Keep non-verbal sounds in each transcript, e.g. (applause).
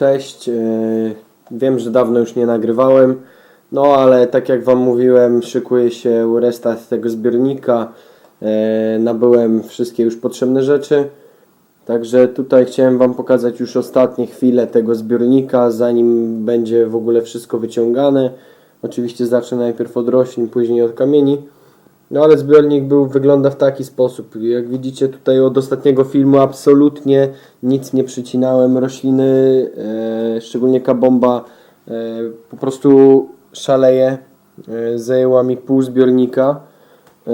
Cześć. e, Wiem, że dawno już nie nagrywałem, no ale tak jak Wam mówiłem, szykuje się restart tego zbiornika. E, Nabyłem wszystkie już potrzebne rzeczy. Także tutaj chciałem Wam pokazać już ostatnie chwile tego zbiornika, zanim będzie w ogóle wszystko wyciągane. Oczywiście zawsze najpierw od roślin, później od kamieni. No ale zbiornik był, wygląda w taki sposób. Jak widzicie tutaj od ostatniego filmu absolutnie nic nie przycinałem. Rośliny, e, szczególnie kabomba, e, po prostu szaleje. E, zajęła mi pół zbiornika. E,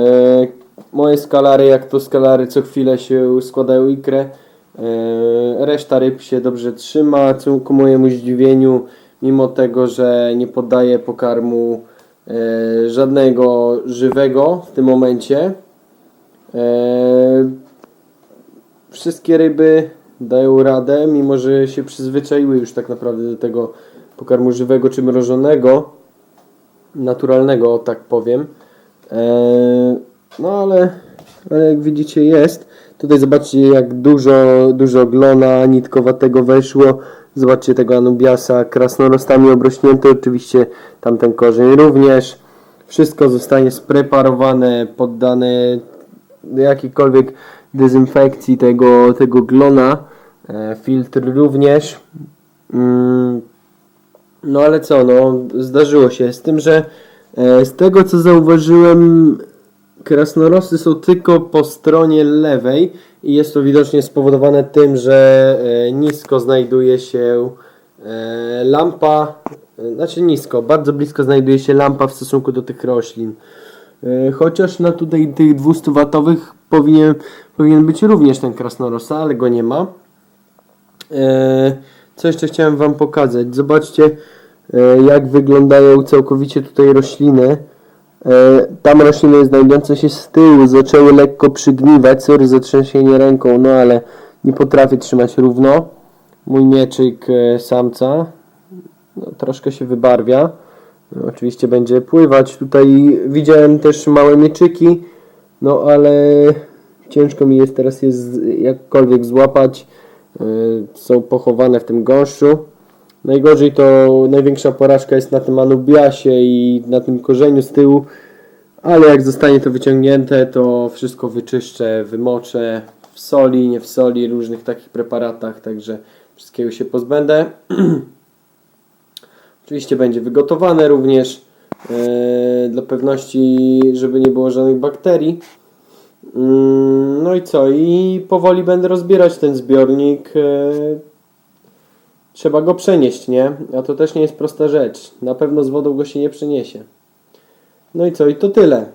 moje skalary, jak to skalary, co chwilę się składają ikrę. E, reszta ryb się dobrze trzyma, co ku mojemu zdziwieniu, mimo tego, że nie poddaję pokarmu żadnego żywego w tym momencie. E, wszystkie ryby dają radę, mimo że się przyzwyczaiły już tak naprawdę do tego pokarmu żywego czy mrożonego, naturalnego, tak powiem. E, no ale, ale jak widzicie jest. Tutaj zobaczcie jak dużo, dużo glona nitkowatego weszło. Zobaczcie tego anubiasa krasnorostami obrośnięty. Oczywiście tamten korzeń również. Wszystko zostanie spreparowane, poddane jakiejkolwiek dezynfekcji tego, tego glona. E, filtr również. Mm, no ale co, no zdarzyło się. Z tym, że e, z tego co zauważyłem, krasnorosy są tylko po stronie lewej i jest to widocznie spowodowane tym, że e, nisko znajduje się e, lampa, e, znaczy nisko, bardzo blisko znajduje się lampa w stosunku do tych roślin. Chociaż na tutaj tych 200 watowych powinien, powinien być również ten krasnorosa, ale go nie ma. Co jeszcze chciałem Wam pokazać? Zobaczcie, jak wyglądają całkowicie tutaj rośliny. E, Tam rośliny znajdujące się z tyłu zaczęły lekko przygniwać. Sorry za trzęsienie ręką, no ale nie potrafię trzymać równo. Mój mieczyk e, samca no, troszkę się wybarwia. No, oczywiście będzie pływać. Tutaj widziałem też małe mieczyki, no ale ciężko mi jest teraz je jakkolwiek złapać. E, Są pochowane w tym gąszczu. Najgorzej to największa porażka jest na tym anubiasie i na tym korzeniu z tyłu, ale jak zostanie to wyciągnięte, to wszystko wyczyszczę, wymoczę w soli, nie w soli, różnych takich preparatach, także wszystkiego się pozbędę. (clears throat) Oczywiście będzie wygotowane również e, dla pewności, żeby nie było żadnych bakterii. Mm, No i co? I powoli będę rozbierać ten zbiornik. e, Trzeba go przenieść, nie? A to też nie jest prosta rzecz. Na pewno z wodą go się nie przeniesie. No i co? I to tyle.